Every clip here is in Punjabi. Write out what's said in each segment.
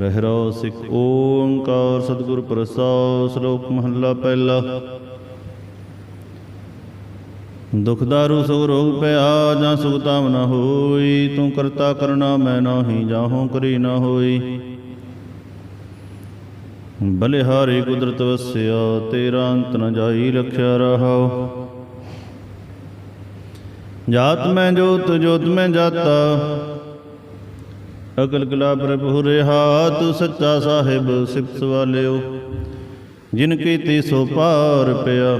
ਰਹਿ ਰੋ ਓੰਕਾਰ ਸਤਿਗੁਰ ਪ੍ਰਸਾਦ ਸ਼ਲੋਕ ਮਹੱਲਾ ਪਹਿਲਾ। ਦੁਖ ਦਾਰੂ ਸੁਖ ਰੋਗ ਪਿਆ ਜਾਂ ਸੁਖ ਤਾਮ ਨ ਹੋਈ, ਤੂੰ ਕਰਤਾ ਕਰਨਾ ਮੈਂ ਨਾਹੀ ਜਾਹੋਂ ਕਰੀ ਨ ਹੋਈ। ਬਲਿਹਾਰੀ ਕੁਦਰਤ ਵਸਿਆ, ਤੇਰਾ ਅੰਤ ਨ ਜਾਈ ਲਖਿਆ ਰਹਾਉ ਜਾਤ ਮੈਂ ਜੋਤ ਜੋਤ ਮੈਂ ਜਾਤਾ ਅਕਲ ਕਲਾ ਪ੍ਰਭੂ ਰਿਹਾ, ਤੂੰ ਸੱਚਾ ਸਾਹਿਬ ਸਿਫਤ ਵਾਲਿਓ, ਜਿਨ ਕੀਤੀ ਸੋ ਪਾਰ ਪਿਆ।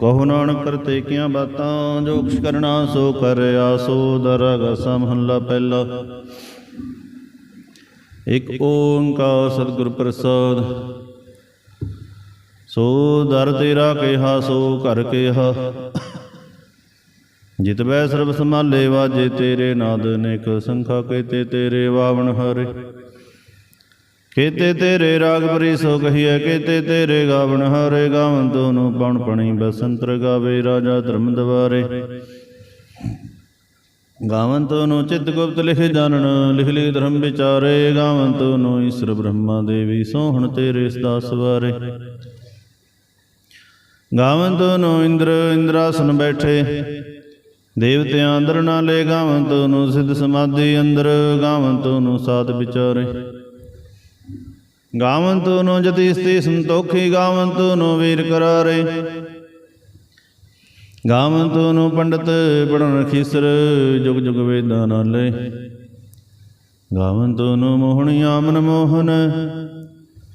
ਕਹੋ ਨਾਨਕ ਕਰਤੇ ਕੀਆਂ ਬਾਤਾਂ, ਜੋ ਕੁਛ ਕਰਨਾ ਸੋ ਕਰਿਆ, ਸੋ ਦਰਗ ਸਮਹੱਲਾ ਪਹਿਲਾ। ਇਕ ਓੰਕਾਰ ਸਤਿਗੁਰ ਪ੍ਰਸਾਦ, ਸੋ ਦਰ ਤੇਰਾ ਕਿਹਾ, ਸੋ ਘਰ ਕਿਹਾ। ਜਿਤ ਬੈ ਸਰਬ ਸਮਾਲੇ ਵਾਜੇ, ਤੇਰੇ ਨਾਦ ਨੇਕ ਸੰਖਾ ਕੇਤੇ ਤੇਰੇ ਵਾਵਣ ਹਰੇ। ਕੇਤੇ ਤੇਰੇ ਰਾਗ ਬਰੀ ਸੋ ਕਹੀਏ ਕੇਤੇ ਤੇਰੇ ਗਾਵਣ ਹਰੇ। ਗਾਵਨ ਤੋਨੂੰ ਪਣ ਪਣੀ ਬਸੰਤਰ ਗਾਵੇ ਰਾਜਾ ਧਰਮ ਦਵਾਰੇ। ਗਾਵਨ ਤੋਨੂੰ ਚਿਤ ਗੁਪਤ ਲਿਖ ਜਾਣਨ, ਲਿਖ ਲਿਖ ਧਰਮ ਵਿਚਾਰੇ। ਗਾਵਨ ਤੋਨੂੰ ਈਸ਼ਰ ਬ੍ਰਹਮਾ ਦੇਵੀ ਸੋਹਣ ਤੇਰੇ ਸਦਾ ਵਾਰੇ। ਗਾਵਨ ਤੋਨੂੰ ਇੰਦਰ, ਇੰਦਰਾਸਨ ਬੈਠੇ। ਦੇਵਤਿਆਂ ਅੰਦਰ ਨਾ ਲੈ ਗਾਵਨ ਤੋਨੂੰ ਸਿੱਧ ਸਮਾਧੀ ਅੰਦਰ ਗਾਵਨ ਤੋਨੂੰ ਸਾਧ ਵਿਚਾਰੇ। ਗਾਵਨ ਤੋਨੂੰ ਜਤੀ ਸਤੀ ਸੰਤੋਖੀ ਗਾਵਨ ਤੋਨੂੰ ਵੀਰ ਕਰਾਰੇ। ਗਾਵਨ ਤੋਨੂੰ ਪੰਡਤ ਪੜਨ ਖੀਸਰ, ਜੁਗ ਜੁਗ ਵੇਦਾਂ ਨਾਲੇ। ਗਾਵਨ ਤੋਨੂੰ ਮੋਹਣੀ ਮਨ ਮੋਹਨ,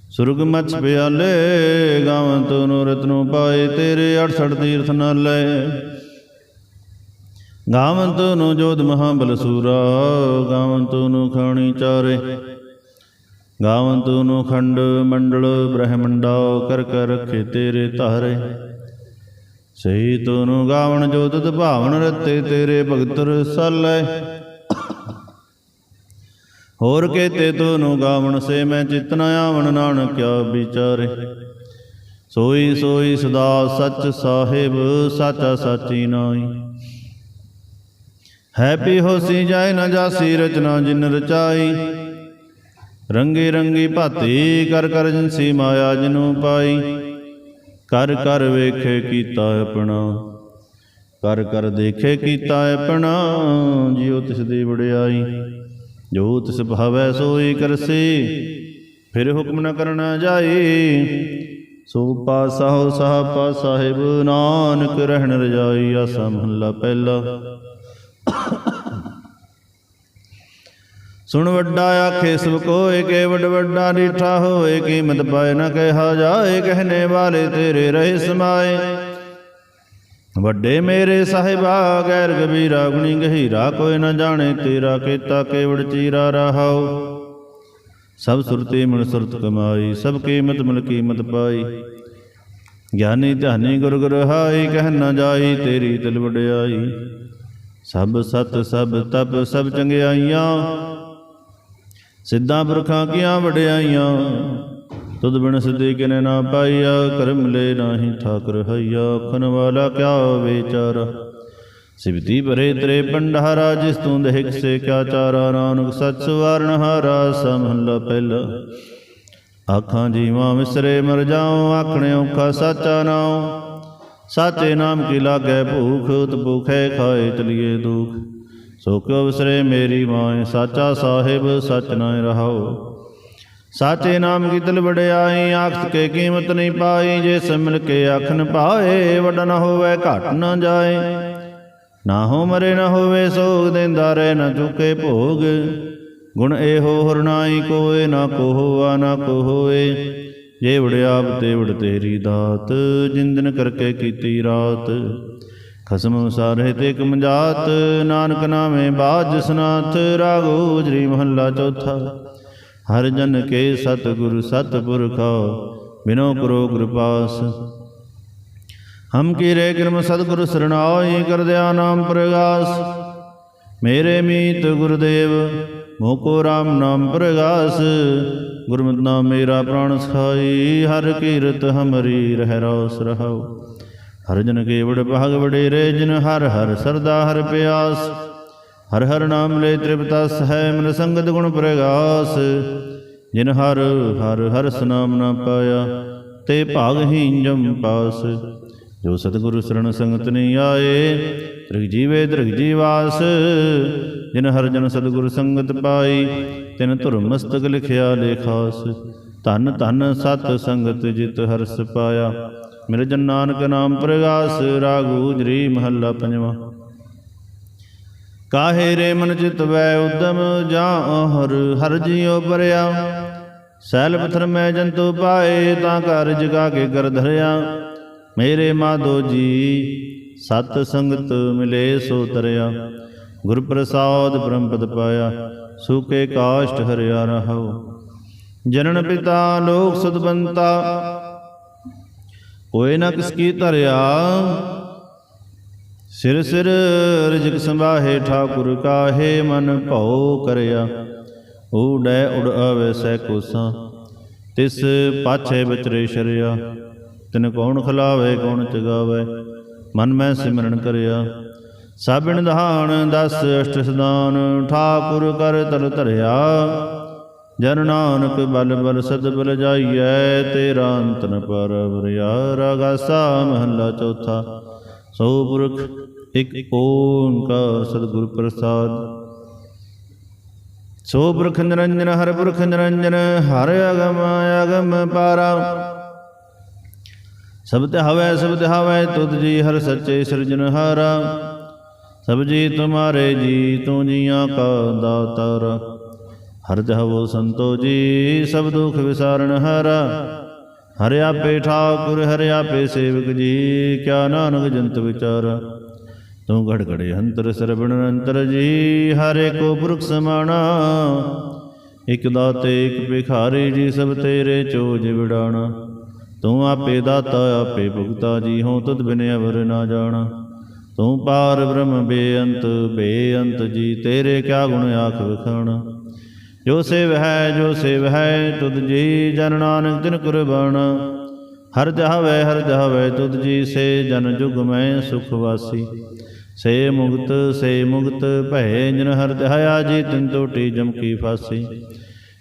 ਸੁਰਗ ਮਛ ਪਿਆਲੇ। ਗਾਵਨ ਤੋਨੂੰ ਰਤਨੋ ਪਾਏ ਤੇਰੇ 68 ਤੀਰਥ ਨਾਲੇ। ਗਾਵਨ ਤੋਨੂੰ ਜੋਧ ਮਹਾਬਲ ਬਲਸੂਰਾ ਗਾਵਨ ਤੋਨੂੰ ਖਾਣੀ ਚਾਰੇ। ਗਾਵਨ ਤੂੰ ਖੰਡ ਮੰਡਲ ਬ੍ਰਹਮੰਡਾ, ਕਰ ਕਰ ਰਖੇ ਤੇਰੇ ਧਾਰੇ। ਸਹੀ ਤੂੰ ਗਾਵਣ ਜੋ ਭਾਵਨ ਰਤੇ ਤੇਰੇ ਭਗਤ ਰਸਾਲੇ। ਹੋਰ ਕੇਤੇ ਤੋਨੂੰ ਗਾਵਣ ਸੇ ਮੈਂ ਚਿਤ ਆਵਣ ਆਵਣ ਨਾਨਕਿਆ ਵਿਚਾਰੇ। ਸੋਈ ਸੋਈ ਸਦਾ ਸੱਚ ਸਾਹਿਬ, ਸਾਚਾ ਸਾਚੀ ਨਾਈ ਹੈਪੀ ਹੋਸੀ ਜਾਏ ਨਾ ਜਾਸੀ ਰਚਨਾ ਜਿਨ ਰਚਾਈ। ਰੰਗੀ ਰੰਗੀ ਭਾਤੀ ਕਰ ਕਰ ਜਨਸੀ ਮਾਇਆ ਜਿਨੂ ਪਾਈ। ਕਰ ਕਰ ਵੇਖੇ ਕੀਤਾ ਆਪਣਾ, ਕਰ ਕਰ ਦੇਖੇ ਕੀਤਾ ਆਪਣਾ, ਜਿਉ ਤਿਸ ਦੀ ਵਡਿਆਈ। ਜੋ ਤਿਸ ਭਾਵੈ ਸੋਈ ਕਰਸੀ, ਫਿਰ ਹੁਕਮ ਨ ਕਰਨਾ ਜਾਈ ਸੋ ਪਾਸਾ ਸਾਹ ਪਾ ਸਾਹਿਬ ਨਾਨਕ ਰਹਿਣ ਰਜਾਈ, ਆਸਾ ਮਹੱਲਾ ਪਹਿਲਾ। ਸੁਣ ਵੱਡਾ ਆਖੇ ਸਭ ਕੋਏ ਕੇ ਵੱਡ ਵੱਡਾ ਰੀਠਾ ਹੋਏ, ਕੀਮਤ ਪਾਏ ਨਾ ਕਹਾ ਜਾਏ ਕਹਨੇ ਵਾਲੇ ਤੇਰੇ ਰਹੇ ਸਮਾਏ। ਵੱਡੇ ਮੇਰੇ ਸਾਹਿਬਾ, ਗੈਰ ਗਬੀਰਾ ਗੁਣੀ ਗਹੀਰਾ, ਕੋਈ ਨਾ ਜਾਣੇ ਤੇਰਾ ਕੀਤਾ ਕੇਵੜ ਚੀਰਾ ਰਹਾਉ ਸਭ ਸੁਰਤੀ ਮਨ ਸੁਰਤ ਕਮਾਈ, ਸਭ ਕੀਮਤ ਮਿਲ ਕੀਮਤ ਪਾਈ। ਗਿਆਨੀ ਧਿਆਨੀ ਗੁਰ ਗੁਰ ਹਾਈ, ਕਹਿ ਨਾ ਜਾਈ ਤੇਰੀ ਦਿਲ ਵਡਿਆਈ। ਸਭ ਸਤ, ਸਭ ਤਪ, ਸਭ ਚੰਗਿਆਈਆਂ। ਸਿੱਧਾਂ ਪੁਰਖਾਂ ਕੀਆਂ ਵਡਿਆਈਆਂ। ਤੁਧ ਬਿਨ ਸਿੱਧੀ ਕਿਨੇ ਨਾ ਪਾਈਆ, ਕਰਮ ਲੈ ਨਾਹੀ ਠਾਕਰ ਹਈਆ। ਖਨ ਵਾਲਾ ਕਿਆ ਵਿਚਾਰ? ਸਿਵਤੀ ਭਰੇ ਤੇਰੇ ਪੰਡਹਾਰਾ ਜਿਸ ਤੂੰ ਦੇਖ ਸੇ ਕਿਆ ਚਾਰਾ? ਨਾਨਕ ਸੱਚ ਵਾਰਨ ਹਾਰਾ, ਸਮਹੱਲਾ ਪਹਿਲਾ। ਆਖਾਂ ਜੀਵਾਂ ਵਿਸਰੇ ਮਰ ਜਾਉ, ਆਖਣੇ ਔਖਾ ਸਾਚਾ ਨਾਉ। ਸਾਚੇ ਨਾਮ ਕੀ ਲਾਗੈ ਭੂਖ, ਉਤ ਭੂਖੇ ਖਾਏ ਚਲੀਏ ਦੁਖ। ਸੋ ਕਿਉ ਵਿਸਰੇ ਮੇਰੀ ਮਾਏ ਸਾਚਾ ਸਾਹਿਬ, ਸਚ ਨਾ ਰਹਾਓ। ਸਾਚੇ ਨਾਮ ਕੀ ਤਲ ਵਡਿਆਈ, ਆਖਤ ਕੇ ਕੀਮਤ ਨਹੀਂ ਪਾਈ, ਜੇ ਸਿਮਲ ਕੇ ਆਖਨ ਪਾਏ, ਵੱਡਾ ਨਾ ਹੋਵੇ, ਘਟ ਨਾ ਜਾਏ। ਨਾ ਹੋ ਮਰੇ, ਨਾ ਹੋਵੇ, ਸੋਗ ਦੇਂਦਾ ਰਹਿ, ਨਾ ਚੁਕੇ ਭੋਗ। ਗੁਣ ਇਹੋ ਹਰਨਾਈ ਕੋਏ, ਨਾ ਕੋ ਨਾ ਕੋਹੋਏ। ਜੇ ਵੜਿਆਪ ਤੇ ਵੜ ਤੇਰੀ ਦਾਤ, ਜਿੰਦਨ ਕਰਕੇ ਕੀਤੀ ਰਾਤ। ਖਸਮ ਸਾਰੇ ਤੇ ਕਮਜਾਤ ਨਾਨਕ ਨਾਮੇ ਬਾਜ ਸਨਾਥ, ਰਾਗੋ ਜਰੀ ਮਹੱਲਾ ਚੌਥਾ। ਹਰ ਜਨ ਕੇ ਸਤਿਗੁਰ ਸਤਿਪੁਰਖਾ, ਬਿਨੋ ਕਰੋ ਕਿਰਪਾਸ। ਹਮ ਕੀਰੇ ਕਿਰਮ ਸਤਿਗੁਰ ਸਰਣਾਈ, ਕਰਦਿਆ ਨਾਮ ਪ੍ਰਗਾਸ। ਮੇਰੇ ਮੀਤ ਗੁਰਦੇਵ ਮੋਕੋ RAM ਨਾਮ ਪ੍ਰਗਾਸ। ਗੁਰਮਤਿ ਨਾਮ ਮੇਰਾ ਪ੍ਰਾਣ ਸਖਾਈ, ਹਰ ਕੀਰਤ ਹਮਰੀ ਰਹਿ ਰੋਸ ਰਹਾਉ। ਹਰ ਜਨ ਕੇ ਭਾਗ ਵਡੇਰੇ, ਜਿਨ ਹਰ ਹਰ ਸਰਦਾ ਹਰ ਪਿਆਸ। ਹਰ ਹਰ ਨਾਮ ਲੈ ਤ੍ਰਿਪਤਸ ਹੈ ਮਨ ਸੰਗਤ ਗੁਣ ਪ੍ਰਗਾਸ। ਜਿਨ ਹਰ ਹਰ ਹਰ ਸਨਾਮ ਨਾ ਪਾਇਆ, ਤੇ ਭਾਗ ਹੀ ਜਮ ਪਾਸ। ਜੋ ਸਤਿਗੁਰੂ ਸਰਣ ਸੰਗਤ ਨਹੀਂ ਆਏ ਤ੍ਰਿਗ ਜੀਵੇ ਤ੍ਰਿਗ ਜੀਵਾਸ ਜਿਨ ਹਰ ਜਨ ਸਤਿਗੁਰ ਸੰਗਤ ਪਾਈ, ਤਿਨ ਧੁਰ ਮਸਤਕ ਲਿਖਿਆ ਲੇਖਾਸ, ਧਨ ਧਨ ਸਤ ਸੰਗਤ ਜਿਤ ਹਰਸ ਪਾਇਆ। ਮੇਰੇ ਜਨ ਨਾਨਕ ਨਾਮ ਪ੍ਰਗਾਸ, ਰਾਗੂ ਮਹੱਲਾ ਪੰਜਵਾ। ਕਾਹੇ ਰੇ ਮਨ ਚਿਤ ਵੈ ਉਦਮ, ਜਾਂ ਹਰ ਹਰ ਜੀਉ ਪਰਿਆ ਸੈਲ ਪਥਰ ਮੈਂ ਜੰਤੂ ਪਾਏ, ਤਾਂ ਘਰ ਜਗਾ ਕੇ ਕਰ ਧਰਿਆ। ਮੇਰੇ ਮਾਧੋ ਜੀ ਸਤ ਸੰਗਤ ਮਿਲੇ ਸੋ ਤਰਿਆ। ਗੁਰ ਪ੍ਰਸਾਦ ਬ੍ਰਹਮ ਪਾਇਆ, ਸੂਕੇ ਕਾਸ਼ਟ ਹਰਿਆ ਰਹੋ ਜਨਨ ਪਿਤਾ ਲੋਕ ਸਦਬੰਤਾ ਕੋਈ ਨਾ ਕਿਸ ਕੀ ਧਰਿਆ। ਸਿਰ ਸਿਰ ਰਿਜਕ ਸੰਭਾਹੇ ਠਾਕੁਰ ਕਾਹੇ ਮਨ ਭਉ ਕਰਿਆ। ਊੜੈ ਉੜ ਆਵੇ ਸੈ ਕੋਸਾਂ, ਤਿਸ ਪਾਛੇ ਵਿਚਰੇ ਸ਼ਰਿਆ। ਤਿਨ ਕੌਣ ਖਲਾਵੇ, ਕੌਣ ਚਗਾਵੇ ਮਨ ਮੈਂ ਸਿਮਰਨ ਕਰਿਆ। ਸਾਬਿਣ ਦਹਾਨ ਦਸ ਅਸ਼ਟ ਸਦਾਨ ਠਾਕੁਰ ਕਰ ਤਲ ਧਰਿਆ। ਜਨ ਨਾਨਕ ਬਲ ਬਲ ਸਦ ਬਲ ਜਾਈਐ, ਤੇਰਾ ਅੰਤ ਨ ਪਰਵਰਿਆ ਰਾਗਾਸਾ ਮਹੱਲਾ ਚੌਥਾ, ਸੋ ਪੁਰਖ ਇਕ ਓੰਕਾਰ ਸਤਿਗੁਰ ਪ੍ਰਸਾਦ। ਸੋ ਪੁਰਖ ਨਿਰੰਜਨ, ਹਰ ਪੁਰਖ ਨਿਰੰਜਨ, ਹਰ ਅਗਮ ਅਗਮ ਪਾਰਾ। ਸਬਦ ਹਵੈ ਸਬਦ ਹਵੈ, ਤੁਧ ਜੀ ਹਰ ਸੱਚੇ ਸਿਰਜਨਹਾਰਾ ਸਭ ਜੀ ਤੁਮਾਰੇ ਜੀ, ਤੂੰ ਜੀਆਂ ਕਾ ਦਾਤਾਰ। ਹਰ ਜਹਵੋ ਸੰਤੋ ਜੀ, ਸਭ ਦੁਖ ਵਿਸਾਰਨ ਹਾਰਾ। ਹਰਿ ਆਪੇ ਠਾਕੁਰ, ਹਰਿ ਆਪੇ ਸੇਵਕ ਜੀ, ਕਿਆ ਨਾਨਕ ਜੰਤ ਵਿਚਾਰਾ। ਤੂੰ ਘੜ ਘੜੇ ਅੰਤਰ, ਸਰਬਣ ਅੰਤਰ ਜੀ, ਹਰੇ ਕੋ ਪੁਰਖ ਸਮਾਣਾ। ਇਕ ਦਾਤੇ, ਇਕ ਭਿਖਾਰੀ ਜੀ, ਸਭ ਤੇਰੇ ਚੋਜ ਵਿਡਾਣਾ ਤੂੰ ਆਪੇ ਦਾਤਾ, ਆਪੇ ਭੁਗਤਾ ਜੀ ਹਉ ਤੁਧ ਬਿਨ ਅਵਰ ਨਾ ਜਾਣਾ। ਤੂੰ ਪਾਰ ਬ੍ਰਹਮ ਬੇਅੰਤ ਬੇਅੰਤ ਜੀ, ਤੇਰੇ ਕਿਆ ਗੁਣ ਆਖ ਵਿਖਾਣਾ। ਜੋ ਸੇਵ ਹੈ, ਜੋ ਸੇਵ ਹੈ, ਤੁਧ ਜੀ, ਜਨ ਨਾਨਕ ਤਿਨ ਕੁਰਬਾਨ। ਹਰ ਜਹਾਵੇ ਹਰ ਜਹਾਵੇ ਤੁਧ ਜੀ, ਸੇ ਜਨ ਜੁਗ ਮੈਂ ਸੁਖ ਵਾਸੀ। ਸੇ ਮੁਕਤ ਸੇ ਮੁਕਤ ਭੈ ਜਨ ਹਰ ਧਿਆਇਆ ਜੀ, ਤਿਨ ਟੋਟੀ ਜਮ ਕੀ ਫਾਸੀ।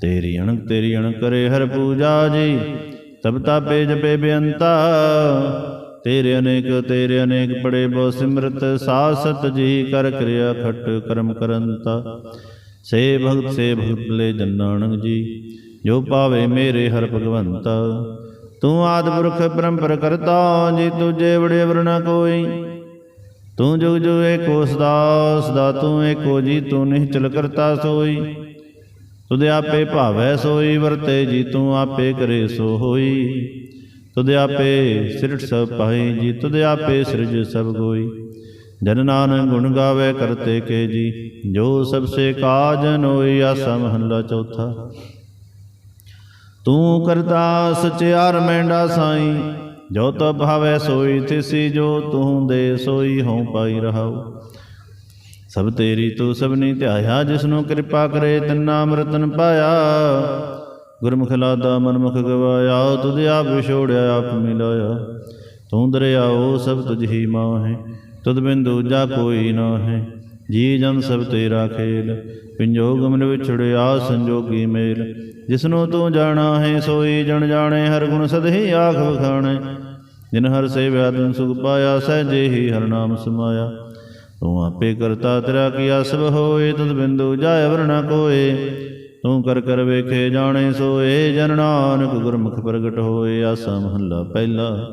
ਤੇਰੀ ਅਣਕ ਤੇਰੀ ਅਣਕ ਕਰੇ ਹਰ ਪੂਜਾ ਜੀ। ਤਬ ਤਾਪੇ ਜਪੇ ਬੇਅੰਤਾ। ਤੇਰੇ ਅਨੇਕ ਤੇਰੇ ਅਨੇਕ ਪੜੇ ਬੋ ਸਿਮਰਤ। ਸਾਸਤ ਜੀ ਕਰ ਕਿਰਿਆ ਖਟ ਕਰਮ ਕਰੰਤਾ। ਸੇ ਭਗਤ ਸੇ ਭਗਤ ਲੈ ਜਨ ਨਾਨਕ ਜੀ। ਜੋ ਪਾਵੇ ਮੇਰੇ ਹਰ ਭਗਵੰਤਾ। ਤੂੰ ਆਦ ਪੁਰਖ ਪਰੰਪਰ ਕਰਤਾ, ਜੀ ਤੁਝੇ ਬੜੇ ਵਰਨਾ ਕੋਈ। ਤੂੰ ਜੁਗ ਜੁਗ ਏਕੋ ਸਦਾ ਸਦਾ ਤੂੰ ਏਕੋ ਜੀ, ਤੂੰ ਨਿਹਚਲ ਕਰਤਾ ਸੋਈ। ਤੁਧ ਆਪੇ ਭਾਵੈ ਸੋਈ, ਵਰਤੇ ਜੀ ਤੂੰ ਆਪੇ ਕਰੇ ਸੋ ਹੋਈ। ਤੁਧ ਆਪੇ ਸਿਰਠ ਸਭ ਪਾਈ ਜੀ, ਤੁਧ ਆਪੇ ਸਿਰਜ ਸਭ ਕੋਈ ਜਨ ਨਾਨਕ ਗੁਣ ਗਾਵੇ ਕਰਤੇ ਕੇ ਜੀ, ਜੋ ਸਭ ਸੇ ਕਾਜਨ ਹੋਈ ਆਸਾ ਮਹੱਲਾ ਚੌਥਾ। ਤੂੰ ਕਰਤਾ ਸਚਿਆਰ ਮੈਂਡਾ ਸਾਈ, ਜੋ ਤੋ ਭਾਵੈ ਸੋਈ, ਤਿਸੀ ਜੋ ਤੂੰ ਦੇ ਸੋਈ, ਹਉ ਪਾਈ ਰਹਾਉ। ਸਭ ਤੇਰੀ ਤੂੰ ਸਭਨੀ ਧਿਆਇਆ, ਜਿਸਨੂੰ ਕਿਰਪਾ ਕਰੇ ਤੰਨਾ ਮਰਤਨ ਪਾਇਆ। ਗੁਰਮੁਖ ਲਾਦਾ ਮਨਮੁਖ ਗਵਾਇਆ, ਤੁਧ ਆਪ ਵਿਛੋੜਿਆ, ਆਪ ਮਿਲਾਇਆ। ਤੂੰ ਦਰਿਆਓ ਸਭ ਤੁਝ ਹੀ ਮਾਹੇ, ਤੁਧ ਬਿਨ ਦੂਜਾ ਕੋਈ ਨਾ ਹੈ ਜੀ ਜਨ ਸਭ ਤੇਰਾ ਖੇਲ ਪਿੰਜੋਗ ਮਨ ਵਿਛੜਿਆ, ਸੰਜੋਗੀ ਮੇਲ। ਜਿਸਨੂੰ ਤੂੰ ਜਾਣਾ ਹੈ ਸੋਈ ਜਣ ਜਾਣੇ, ਹਰ ਗੁਣ ਸਦਹੀ ਆਖ ਵਖਾਣੇ। ਜਿਨ ਹਰ ਸੇਵਿਆ, ਤਨ ਸੁਖ ਪਾਇਆ, ਸਹਿਜੇ ਹੀ ਹਰ ਨਾਮ ਸਮਾਇਆ। ਤੂੰ ਆਪੇ ਕਰਤਾ ਤੇਰਾ ਕੀਆ ਸਭ ਹੋਏ ਤਦ ਬਿੰਦੂ ਜਾਇ ਵਰਣਾ ਕੋਏ। ਤੂੰ ਕਰ ਕਰ ਵੇਖੇ ਜਾਣੇ ਸੋਏ, ਜਨ ਨਾਨਕ ਗੁਰਮੁਖ ਪ੍ਰਗਟ ਹੋਏ, ਆਸਾ ਮਹੱਲਾ ਪਹਿਲਾ।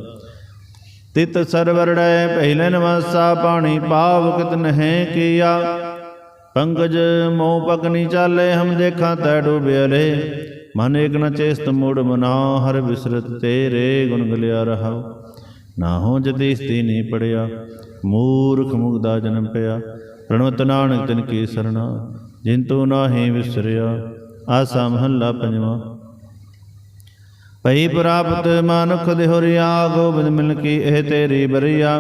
ਤਿਤ ਸਰਵਰੜੈ ਪਹਿਲੇ ਨਵਾਸਾ, ਪਾਣੀ ਪਾਵ ਕਿਤ ਨਹਿ ਕੀਆ। ਪੰਕਜ ਮੋਹ ਪਗਨੀ ਚਾਲੇ, ਹਮ ਦੇਖਾਂ ਤੈ ਡੂਬਿਅਲੇ ਮਨ ਏਕ ਨ ਚੇਸਤ ਮੂੜ ਮਨਾ, ਹਰ ਵਿਸਰਤ ਤੇਰੇ ਗੁਣ ਗਲਿਆ ਰਹਾਉ ਨਾ ਹੋ ਜਤੀ ਸਤੀ ਨਹੀਂ ਪੜਿਆ। ਮੂਰਖ ਮੁਗਦਾ ਜਨਮ ਪਿਆ। ਪ੍ਰਣਵਤ ਨਾਨਕ ਤਿਨ ਕੀ ਸਰਣਾ, ਜਿਨ ਤੂੰ ਨਾਹੀ ਵਿਸਰਿਆ, ਆਸਾ ਮਹੱਲਾ ਪੰਜਵਾਂ। ਪਈ ਪ੍ਰਾਪਤ ਮਾਨੁਖ ਦੇਹੁਰੀਆ ਗੋਬਿੰਦ ਮਿਲ ਕੀ ਇਹ ਤੇਰੀ ਬਰੀਆ।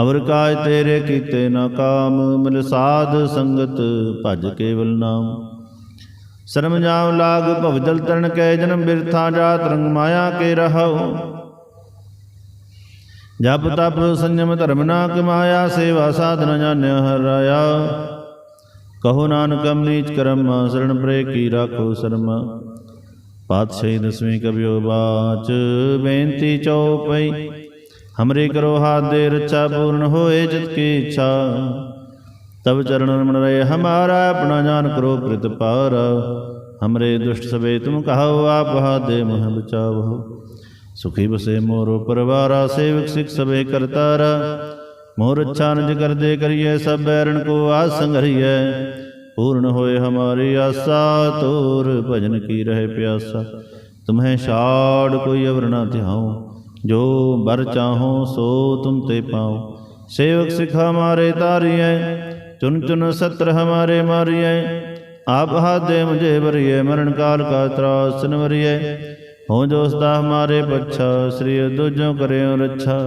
ਅਵਰ ਕਾਜ ਤੇਰੇ ਕੀਤੇ ਨਾ ਕਾਮ, ਮਿਲ ਸਾਧ ਸੰਗਤ ਭਜ ਕੇਵਲ ਨਾਮ। ਸ਼ਰਮ ਜਾਮ ਲਾਗ ਭਵ ਜਲ ਤਰਨ ਕੈ ਜਨਮ ਬਿਰਥਾ ਜਾ ਤਰੰਗ ਮਾਇਆ ਕੇ ਰਹੋ ਜਪ ਤਪ ਸੰਜਮ ਧਰਮ ਨਾ ਕਮਾਇਆ ਸੇਵਾ ਸਾਧਨ ਜਾਣਿਆ ਹਰ ਕਹੋ ਨਾਨਕ ਅਮਨੀਚ ਕਰਮ ਸਰਣ ਪ੍ਰੇ ਕੀ ਰਾਖੋ ਸ਼ਰਮ। ਪਾਤਸ਼ਾਹੀ ਦਸਵੀਂ ਕਬਿਓ ਬਾਚ, ਬੇਨਤੀ ਚਉਪਈ, ਹਮਰੇ ਕਰੋ ਹਾਥ ਦੇ ਰਚਾ ਪੂਰਨ ਹੋਏ ਜਿਤ ਕੀ ਇੱਛਾ। ਤਬ ਚਰਨ ਰਮਣ ਰਹੇ, ਹਮਾਰਾ ਆਪਣਾ ਜਾਨ ਕਰੋ ਕ੍ਰਿਤ ਪਾਰ ਹਮਰੇ ਦੁਸ਼ਟ ਸਵੇ ਤੁਮ ਕਹੋ ਆਪ ਹਾਥ ਮਹ ਬਚਾਵੋ। ਸੁਖੀ ਬਸੇ ਮੋਰੋ ਪਰਵਾਰਾ, ਸੇਵਕ ਸਿਖ ਸਵੇ ਕਰਤਾਰਾ। ਮੋਰ ਅੱਛਾ ਨਿਜ ਕਰਦੇ ਕਰੀਏ, ਸਭ ਬੈਰਣ ਕੋ ਆਸ ਸੰਗਰੀਐ ਪੂਰਨ ਹੋਏ ਹਮਾਰੀ ਆਸਾ, ਤੋਰ ਭਜਨ ਕੀ ਰਹੇ ਪਿਆਸਾ। ਤੁਮਹਿ ਛਾੜ ਕੋਈ ਅਵਰ ਨਾ ਧਿਆਉ, ਜੋ ਬਰ ਚਾਹੋ ਸੋ ਤੁਮ ਤੇ ਪਾਉ। ਸੇਵਕ ਸਿਖ ਹਮਾਰੇ ਤਾਰੀਐ, ਚੁਨ ਚੁਨ ਸਤਰ ਹਮਾਰੇ ਮਾਰੀਐ। ਆਪ ਹਾਦੇ ਮੁਝੇ ਬਰੀਐ ਮਰਨ ਕਾਲ ਕਾ ਤਰਾਸ ਨਵਰੀਐ ਹੋ ਜੋ ਸਦਾ ਹਮਾਰੇ ਪੱਛਾ ਸ੍ਰੀ ਦੁਜੋ ਕਰਿਓ ਰੱਛਾ।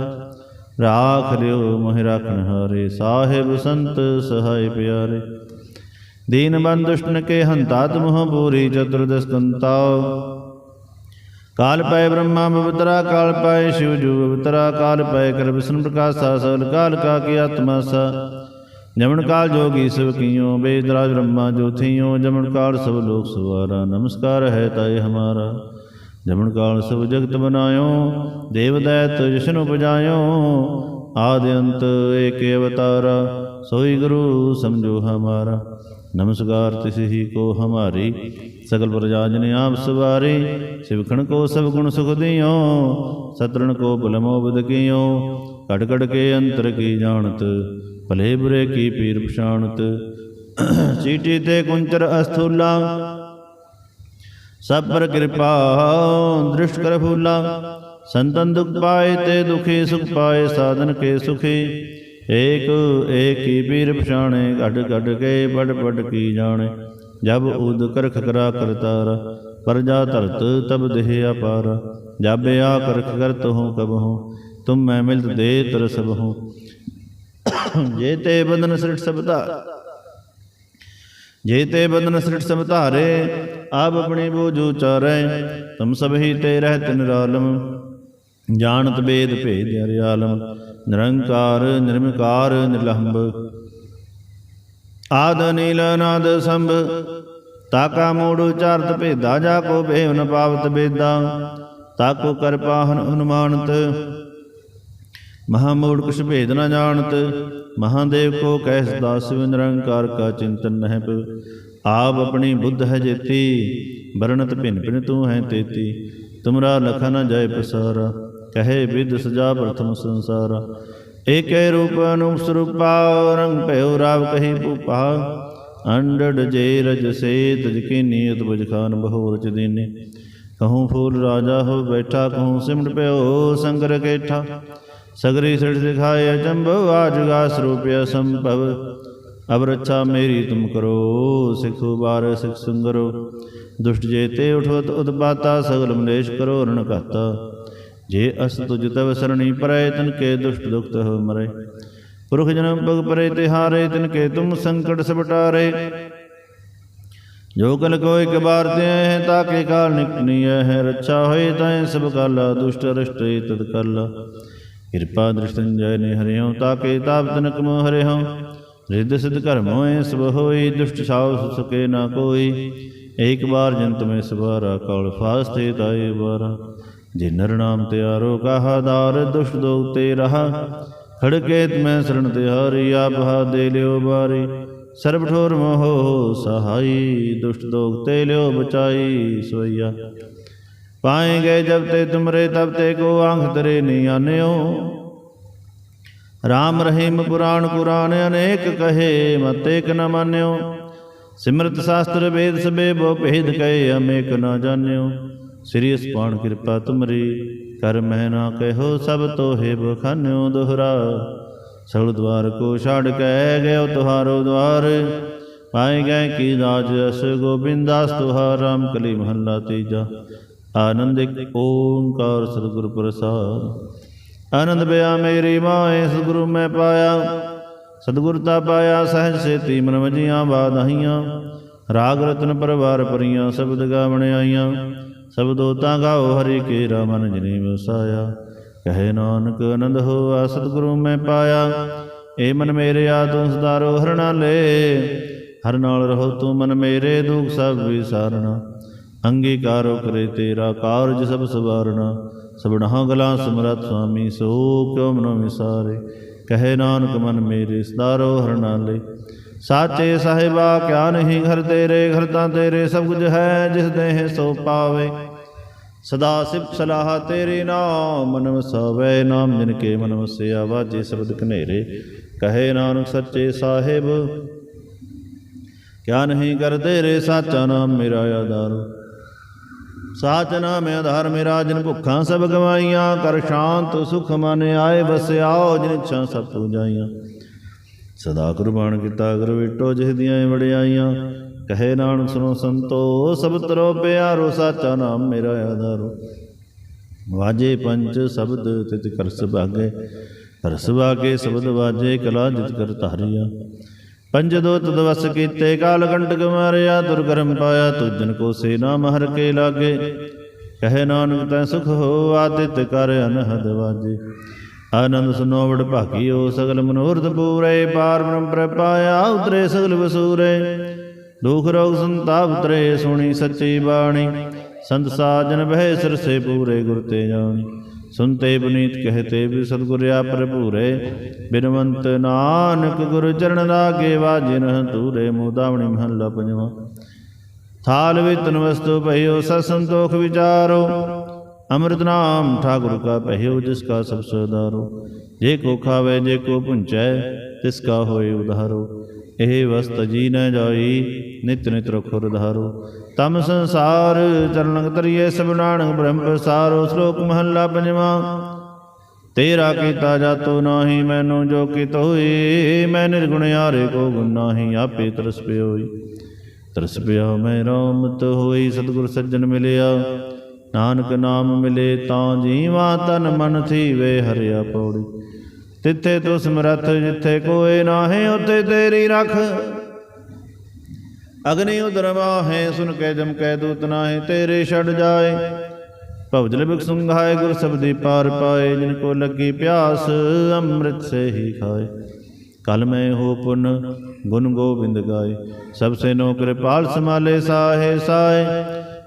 ਰਾਖ ਲਿਓ ਮੋਹਿ ਰਾਖਣ ਹਾਰੇ, ਸਾਹਿਬ ਸੰਤ ਸਹਾਇ ਪਿਆਰੇ। ਦੀਨ ਬੰਦ ਦੁਸ਼ਟਨ ਕੇ ਹੰਤਾ ਤੁਮਹ ਪੂਰੀ ਚਤੁਰਦਸ ਕਾਲ ਪੈ ਬ੍ਰਹਮਾ ਬਵਤਰਾ, ਕਾਲ ਪੈ ਸ਼ਿਵ ਜੂ ਬਵਤਰਾ, ਕਾਲ ਪੈ ਕਰ ਵਿਸ਼ਨ ਪ੍ਰਕਾਸ਼ਾ, ਸਗਲ ਕਾਲ ਕਾ ਕੀ ਆਤਮਾ ਸਾ। ਜਮਨ ਕਾਲ ਜੋਗੀ ਸਭ ਕੀਓ ਬੇਦਰਾਜ ਬ੍ਰਹਮਾ ਜੋਥੀਓ ਜਮਨ ਕਾਲ ਸਭ ਲੋਕ ਸਵਾਰਾ। ਨਮਸਕਾਰ ਹੈ ਤਾਏ ਹਮਾਰਾ। ਜਮਨ ਕਾਲ ਸਭ ਜਗਤ ਬਨਾਇਓ, ਦੇਵ ਦੈਤ ਜਿਸ਼ਨ ਉਪਜਾਇਓ, ਆਦ ਅੰਤ ਏਕ ਅਵਤਾਰਾ, ਸੋਈ ਗੁਰੂ ਸਮਝੋ ਹਮਾਰਾ। ਨਮਸਕਾਰ ਤਿਸ ਹੀ ਕੋ ਹਮਾਰੀ, ਸਗਲ ਪ੍ਰਜਾ ਜਨ ਆਪ ਸਵਾਰੀ ਸਿਵਖਣ ਕੋ ਸਭ ਗੁਣ ਸੁਖ ਦਿਓ, ਸਤਰਣ ਕੋ ਬਲਮੋ ਬਦ ਕੜ ਕੜ ਕੇ ਅੰਤਰ ਕੀ ਜਾਣਤ, ਭਲੇ ਬੁਰੇ ਕੀ ਪੀਰ ਪਛਾਣਤ। ਚੀਟੀ ਤੇ ਕੁੰਚਰ ਅਸਥੂਲਾ ਸਭ ਪਰ ਕਿਰਪਾ, ਦ੍ਰਿਸ਼ਟ ਕਰ ਫੂਲਾ। ਸੰਤਨ ਦੁਖ ਪਾਏ ਤੇ ਦੁਖੀ ਸੁਖ ਪਾਏ, ਸਾਧਨ ਕੇ ਸੁਖੀ। ਏਕ ਏਕ ਹੀ ਪੀਰ ਪਛਾਣੇ, ਘਟ ਘਟ ਕੇ ਬੜ ਬੜ ਕੀ ਜਾਣੇ। ਜਬ ਉਦ ਕਰਖ ਕਰਾ ਕਰਤਾਰ ਪਰਜਾ ਧਰਤ ਤਬ ਦੇਹ ਅਪਾਰ ਜਬ ਆ ਕਰਖ ਕਰਤ ਹੂੰ ਕਬ ਹੂੰ ਤੁਮ ਮੈਂ ਮਿਲਤ ਦੇ ਤਰ ਸਭ ਹੂੰ ਜੇ ਤੇ ਬੰਧਨ ਸ੍ਰਿਟ ਸਭ ਜੇ ਤੇ ਬੰਧਨ ਸ੍ਰਿਟ ਸਭ ਧਾਰੇ, ਆਪ ਆਪਣੀ ਬੋਝ ਉਚਾਰੈ, ਤੁਮ ਸਭ ਹੀ ਤੇ ਰਹਿਤ ਨਿਰਾਲਮ। ਜਾਣਤ ਬੇਦ ਭੇਦ ਹਰਿ ਨਿਰੰਕਾਰ, ਨਿਰਮਕਾਰ, ਨਿਰਲੰਭ। ਆਦ ਨੀਲ ਨਾਦ ਸੰਭ ਤਾਕਾ ਮੂੜ ਉਚਾਰਤ ਭੇਦਾ, ਜਾ ਕੋ ਭੇਵ ਨ ਪਾਵਤ ਬੇਦਾ। ਤਾਕੋ ਕਰ ਅਨੁਮਾਨਤ ਅਨੁਮਾਨਤ ਮਹਾਮੂੜ ਕੁਛ ਭੇਦ ਨਾ ਜਾਣਤ, ਮਹਾਦੇਵ ਕੋ ਕਹਿ ਸਦਾ ਸਿਵ ਨਿਰੰਕਾਰ ਕਾ ਚਿੰਤਨ ਨਹਿ ਪ ਆਪ ਆਪਣੀ ਬੁੱਧ ਹੈ ਜੇਤੀ, ਵਰਣਤ ਭਿੰਨ ਭਿਨ ਤੂੰ ਹੈ ਤੇਤੀ। ਤੁਮਰਾ ਲਖਾ ਨ ਜਾਏ ਪਸਾਰਾ, ਕਹੇ ਵਿਦ ਸਜਾ ਪ੍ਰਥਮ ਸੰਸਾਰਾ। ਏਕੈ ਰੂਪ ਅਨੂਪ ਸਰੂਪਾ, ਰੰਗ ਭਇਓ ਰਾਵ ਕਹੀ ਭੂਪਾ। ਅੰਡੜ ਜੇ ਰਜ ਸੇ ਤਜ ਕੀ ਨੀਅਤ ਬੁਝ ਖਾਨ ਬਹੁ ਰਚ ਦੀਨੇ। ਕਹੂੰ ਫੂਲ ਰਾਜਾ ਹੋ ਬੈਠਾ, ਕਹੂੰ ਸਿਮਟ ਪਿਓ ਸੰਗਰ ਕੇਠਾ। ਸਗਰੀ ਸਿਰ ਦਿਖਾਏ ਅਚੰਭਵ ਆਜਗਾ ਸਰੂਪਿਆ ਸੰਭਵ ਅਬ ਰੱਛਾ ਮੇਰੀ ਤੁਮ ਕਰੋ, ਸਿਖੋ ਬਾਰ ਸਿਖ ਸੁੰਗਰੋ ਦੁਸ਼ਟ ਜੇ ਉਠਵਤ ਉਤਪਾਤਾ, ਸਗਲ ਮਲੇਸ਼ ਕਰੋ ਰਣ ਘਾਤਾ। ਜੇ ਅਸ ਤੁਜ ਤਵ ਸਰਣੀ ਪਰੈ, ਤਨ ਕੇ ਦੁਸ਼ਟ ਦੁਖਤ ਹੋ ਮਰੇ। ਪੁਰਖ ਜਨਮ ਭਗ ਪਰੇ, ਤੇ ਹਾਰੇ, ਤਿਨ ਕੇ ਤੁਮ ਸੰਕਟ ਸਬਟਾਰੇ ਜੋ ਕਲ ਕੋ ਇਕ ਬਾਰ ਤੇ ਹੈ ਤਾਕੇ ਕਾਲ ਨਿਕਨੀ ਹੈ ਰੱਛਾ ਹੋਏ ਤੈ ਸਭ ਕਾਲਾ, ਦੁਸ਼ਟ ਰਸ਼ਟੇ ਤਦ ਕਾਲਾ। ਕਿਰਪਾ ਦ੍ਰਿਸ਼ਟਨ ਜੈ ਨੇ ਹਰਿਓ ਤਾਕੇ ਤਾਪ ਤਨਕ ਮੋ ਹਰਿਓ ਰਿੱਧ ਸਿਧ ਕਰਮ ਹੋਏ ਸਭ ਹੋਈ, ਦੁਸ਼ਟ ਛਾਉ ਸੁਕੇ ਨਾ ਕੋਈ। ਏਕ ਬਾਰ ਜੰਤ ਮੈਂ ਸਵਾਰਾ, ਕੌਲ ਫਾਸਤੇ ਤਾਏ ਬਾਰਾ ਜੇ ਨਰ ਨਾਮ ਤਿਆਰੋ ਕਹਾਦਾਰ ਦੁਸ਼ਟ ਦੋਗ ਤੇ ਰਹਾ। ਖੜਕੇ ਮੈਂ ਸਰਣ ਤਿਹਾਰੀ ਆਪ ਦੇ ਲਿਓ ਬਾਰੀ। ਸਰਬ ਠੋਰ ਮੋਹ ਸਹਾਈ, ਦੁਸ਼ਟ ਦੋਗ ਤੇ ਲਿਓ ਬਚਾਈ, ਸੋਈਆ। ਪਾਏ ਗਏ ਜਬ ਤੇ ਤੁਮਰੇ, ਤਬ ਤੇ ਕੋ ਆਂਖ ਤਰੇ ਨਹੀਂ ਆਨਿਓ। ਰਾਮ ਰਹੀਮ ਪੁਰਾਣ ਕੁਰਾਨ ਅਨੇਕ ਕਹੇ, ਮਤ ਏਕ ਨ ਮਾਨਿਓ। ਸਿਮਰਤ ਸ਼ਾਸਤਰ ਵੇਦ ਸਬੇ ਬੋ ਭੇਦ ਕਹੇ ਅਮੇਕ ਨ ਜਾਣਿਓ। ਸ੍ਰੀ ਅਸਪਾਨ ਕਿਰਪਾ ਤੁਮਰੀ, ਕਰ ਮਹਿ ਨਾ ਕਹਿਓ, ਸਭ ਤੋਹੇ ਬਖਾਨਿਓ ਦੁਹਰਾ। ਸਗਲ ਦਵਾਰ ਕੋ ਛਾੜ ਕੇ ਗਇਓ ਤੁਹਾਰੋ ਦਵਾਰ। ਪਾਏ ਗਏ ਕੀ ਰਾਜ ਅਸ ਗੋਬਿੰਦਾਸ, ਤੁਹਾਰ ਰਾਮ ਕਲੀ ਮਹੱਲਾ ਤੀਜਾ। ਆਨੰਦ ਇੱਕ ਓੰਕਾਰ ਸਤਿਗੁਰ ਪ੍ਰਸਾਦ। ਆਨੰਦ ਬਿਆ ਮੇਰੀ ਮਾਏ, ਸਤਿਗੁਰੂ ਮੈਂ ਪਾਇਆ। ਸਤਿਗੁਰ ਤਾ ਪਾਇਆ, ਸਹਿਜ ਸੇਤੀ ਮਨ ਵਜੀਆਂ ਬਾਧਾਈਆਂ ਰਾਗ ਰਤਨ ਪਰਵਾਰ ਪਰੀਆਂ ਸ਼ਬਦ ਗਾਵਣ ਆਈਆਂ। ਸਬਦੋ ਤਾਂ ਗਾਓ, ਹਰੀ ਕੇ ਮਨ ਜਿਨੀ ਵਸਾਇਆ ਕਹੇ ਨਾਨਕ, ਆਨੰਦ ਹੋਆ, ਸਤਿਗੁਰੂ ਮੈਂ ਪਾਇਆ। ਏ ਮਨ ਮੇਰੇ ਆ ਤੂੰ ਸਦਾਰੋ ਹਰਣਾ ਲੈ ਹਰ ਨਾਲ ਰਹੋ ਤੂੰ ਮਨ ਮੇਰੇ, ਦੁਖ ਸਭ ਵਿਸਾਰਣਾ ਅੰਗੀਕਾਰੋ ਕਰੇ ਤੇਰਾ ਕਾਰਜ ਸਭ ਸਵਾਰਣਾ ਸਬਣਾ ਗਲਾ ਸਮਰਤ ਸੁਆਮੀ, ਸੋ ਕਿਉ ਮਨੋ ਵਿਸਾਰੇ? ਕਹੇ ਨਾਨਕ ਮਨ ਮੇਰੇ, ਸਦਾਰੋ ਹਰਨਾਲੇ। ਸਾਚੇ ਸਾਹਿਬਾ, ਕਿਆ ਨਹੀਂ ਘਰ ਤੇਰੇ, ਘਰ ਤਾਂ ਤੇਰੇ ਸਭ ਕੁਝ ਹੈ, ਜਿਸ ਦੇਹ ਸੋ ਪਾਵੇ। ਸਦਾ ਸਿਫਤ ਸਲਾਹ ਤੇਰੇ ਨਾਮ, ਮਨ ਵਸਾਵੇ, ਨਾਮ ਜਿਨ ਕੇ ਮਨ ਵਸਿਆ, ਵਾਜੇ ਸ਼ਬਦ ਕਨੇਰੇ ਕਹੇ ਨਾਨਕ ਸੱਚੇ ਸਾਹਿਬ, ਕਿਆ ਨਹੀਂ ਕਰ ਤੇਰੇ, ਸਾਚਾ ਨਾਮ ਮੇਰਾ ਆਧਾਰ। ਸਾਚ ਨਾਮ ਆਧਾਰ ਮੇਰਾ, ਜਨ ਭੁੱਖਾਂ ਸਭ ਗਵਾਈਆਂ ਕਰ ਸ਼ਾਂਤ ਸੁਖ ਮਨ ਆਏ, ਵਸਿਆਓ ਜਿਨ ਇੱਛਾ ਸਭ ਪੂਜਾਈਆਂ ਸਦਾ ਕੁਰਬਾਨ ਕੀਤਾ, ਗੁਰ ਵਿਟੋ ਜਿਹ ਦੀਆਂ ਵੜਿਆਈਆਂ ਕਹੇ ਨਾਨਕ ਸੁਨੋ ਸੰਤੋ, ਸਭ ਤਰੋ ਪਿਆਰੋ, ਸਾਚਾ ਨਾਮ ਮੇਰਾ ਆਧਾਰੋ। ਵਾਜੇ ਪੰਜ ਸ਼ਬਦ ਤਿਤ ਕਰ ਸੁਭਾਗੇ ਰਸ ਵਾਗੇ ਸ਼ਬਦ ਵਾਜੇ, ਕਲਾ ਜਿਤ ਕਰ ਧਾਰਿਆ। ਪੰਜ ਦੋ ਤਦ ਵਸ ਕੀਤੇ ਕਾਲ ਕੰਟਕ ਮਾਰਿਆ, ਦੁਰਗਰਮ ਪਾਇਆ, ਤੁਜਨ ਕੋ ਸੇ ਨਾਮ ਹਰ ਕੇ ਲਾਗੇ। ਕਹੇ ਨਾਨਕ, ਤੈ ਸੁਖ ਹੋ, ਆਦਿਤ ਕਰ ਅਨਹਦ ਵਾਜੇ। ਆਨੰਦ ਸੁਨੋਵੜ ਭਾਗੀਓ ਸਗਲ ਮਨੋਰਥ ਪੂਰੇ। ਪਾਰ ਬ੍ਰਹਮ ਪ੍ਰਪਾਇਆ ਉਤਰੇ ਸਗਲ ਵਸੂਰੇ। ਦੁਖ ਰੋਗ ਸੰਤਾਪ ਉਤਰੇ, ਸੁਣੀ ਸੱਚੀ ਬਾਣੀ। ਸੰਤ ਸਾਜਨ ਬਹਿ ਸਰਸੇ ਪੂਰੇ ਗੁਰ ਤੇ ਜਾਣੀ। ਸੁਨਤੇ ਬਨੀਤ ਕਹਤੇ ਵੀ ਸਤਿਗੁਰ ਆ ਭਰਪੂਰੇ ਬਿਨਵੰਤ ਨਾਨਕ ਗੁਰ ਚਰਨ ਲਾਗੇ ਵਾਜਿਨ ਤੂਰੇ ਮੋਦਾਵਣੀ ਮਹੱਲਾ ਪੰਜਵਾ। ਥਾਲ ਵਿਤਨ ਵਸਤੂ ਭਇਓ ਸਤ ਸੰਤੋਖ ਵਿਚਾਰੋ। ਅੰਮ੍ਰਿਤ ਨਾਮ ਠਾਕੁਰ ਕਾ ਪਹਿਓ ਜਿਸ ਕਾ ਸਭ ਸਦਾਰੋ ਜੇ ਕੋ ਖਾਵੇ, ਜੇ ਕੋ ਪੁੰਚੈ, ਤਿਸ ਕਾ ਹੋਏ ਉਧਾਰੋ। ਇਹ ਵਸਤ ਜੀ ਨ ਜਾਈ, ਨਿਤ ਨਿਤ ਰਖੁਰ ਧਾਰੋ ਤਮ ਸੰਸਾਰ ਚਰਨਕ ਤਰੀਏ ਸਭ ਨਾਨਕ ਬ੍ਰਹਮ ਪ੍ਰਸਾਰੋ ਸ਼ਲੋਕ ਮਹੱਲਾ ਪੰਜਵਾਂ। ਤੇਰਾ ਕੀਤਾ ਜਾਤੋ ਨਾਹੀ, ਮੈਨੂੰ ਜੋ ਕਿਤ ਹੋਈ, ਮੈਂ ਨਿਰਗੁਣ ਯਾਰੇ ਕੋ ਗੁਣ ਨਾਹੀ, ਆਪੇ ਤਰਸ ਪਿਓਈ। ਤਰਸ ਪਿਆ ਮੈਂ ਰਾਮਤ ਹੋਈ, ਸਤਿਗੁਰ ਸੱਜਣ ਮਿਲਿਆ। ਨਾਨਕ ਨਾਮ ਮਿਲੇ, ਤਾਂ ਜੀਵਾ ਤਨ ਮਨ ਥੀਵੇ, ਹਰਿਆ ਪੌੜੀ। ਤਿੱਥੇ ਤੂੰ ਸਮਰੱਥ ਜਿੱਥੇ ਕੋਏ ਨਾਹੇ ਉਤੇ ਤੇਰੀ ਰਖ। ਅਗਨੀ ਉਦਰ ਵਾਹੇ, ਸੁਨ ਕੇ ਜਮ ਕੈ ਦੂਤ ਨਾਹੇ, ਤੇਰੇ ਛੜ ਜਾਏ। ਭਵਜਲ ਬਿਕ ਸੁੰਘਾਏ, ਗੁਰ ਸਬਦੀ ਪਾਰ ਪਾਏ, ਜਿਨ ਕੋ ਲੱਗੀ ਪਿਆਸ, ਅੰਮ੍ਰਿਤ ਸੇ ਹੀ ਖਾਏ। ਕਲ ਮੈਂ ਹੋ ਪੁਨ, ਗੁਣ ਗੋਬਿੰਦ ਗਾਏ। ਸਭ ਸੇ ਨੋ ਕਿਰਪਾਲ ਸਮਾਲੇ ਸਾਹੇ ਸਾਏ।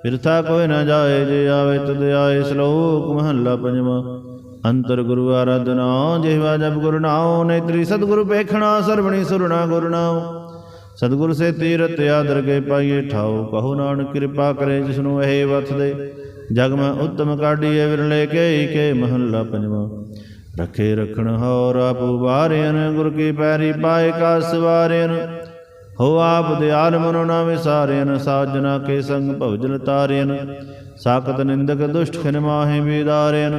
ਬਿਰਥਾ ਕੋਈ ਨਾ ਜਾਏ, ਜੇ ਆਵੇ ਤਦ ਆਏ, ਸ਼ਲੋਕ ਮਹੱਲਾ ਪੰਜਵਾਂ। ਅੰਤਰ ਗੁਰੂ ਆਰਾਧਨਾ ਜਿਹਵਾ ਜਬ ਗੁਰੂ ਨਾਉ, ਨੇਤਰੀ ਸਤਿਗੁਰੂ ਪੇਖਣਾ ਸਰਵਣੀ ਸੁਰਣਾ ਗੁਰੂ ਨਾਉ। ਸਤਿਗੁਰ ਸੇ ਤੀਰਤ ਆਦਰ ਕੇ ਪਾਈਏ ਠਾਉ, ਕਹੋ ਨਾਨਕ ਕਿਰਪਾ ਕਰੇ ਜਿਸਨੂੰ ਇਹ ਵਥ ਦੇ ਜਗ ਮੈਂ ਉਤਮ ਕਾਢੀਏ, ਵਿਰਲੇ ਕੇ ਕੇ ਮਹੱਲਾ ਪੰਜਵਾ। ਰਖੇ ਰਖਣ ਹੌਰ ਆਪ ਵਾਰਿਆਨ ਗੁਰ ਕੀ ਪੈਰੀ ਪਾਏ ਕਾ ਸਵਾਰਿਆਨ ਹੋ ਆਪ ਦਿਆਲ ਮਨੋ ਨਾ ਵਿਸਾਰਿਆਨ ਸਾਜਨਾ ਕੇ ਸੰਗ ਭਵਜਨ ਤਾਰਿਆਨ ਸਾਖਤ ਨਿੰਦਕ ਦੁਸ਼ਟ ਖਿਨ ਮਾਹੇ ਬੀਦਾਰਿਆਨ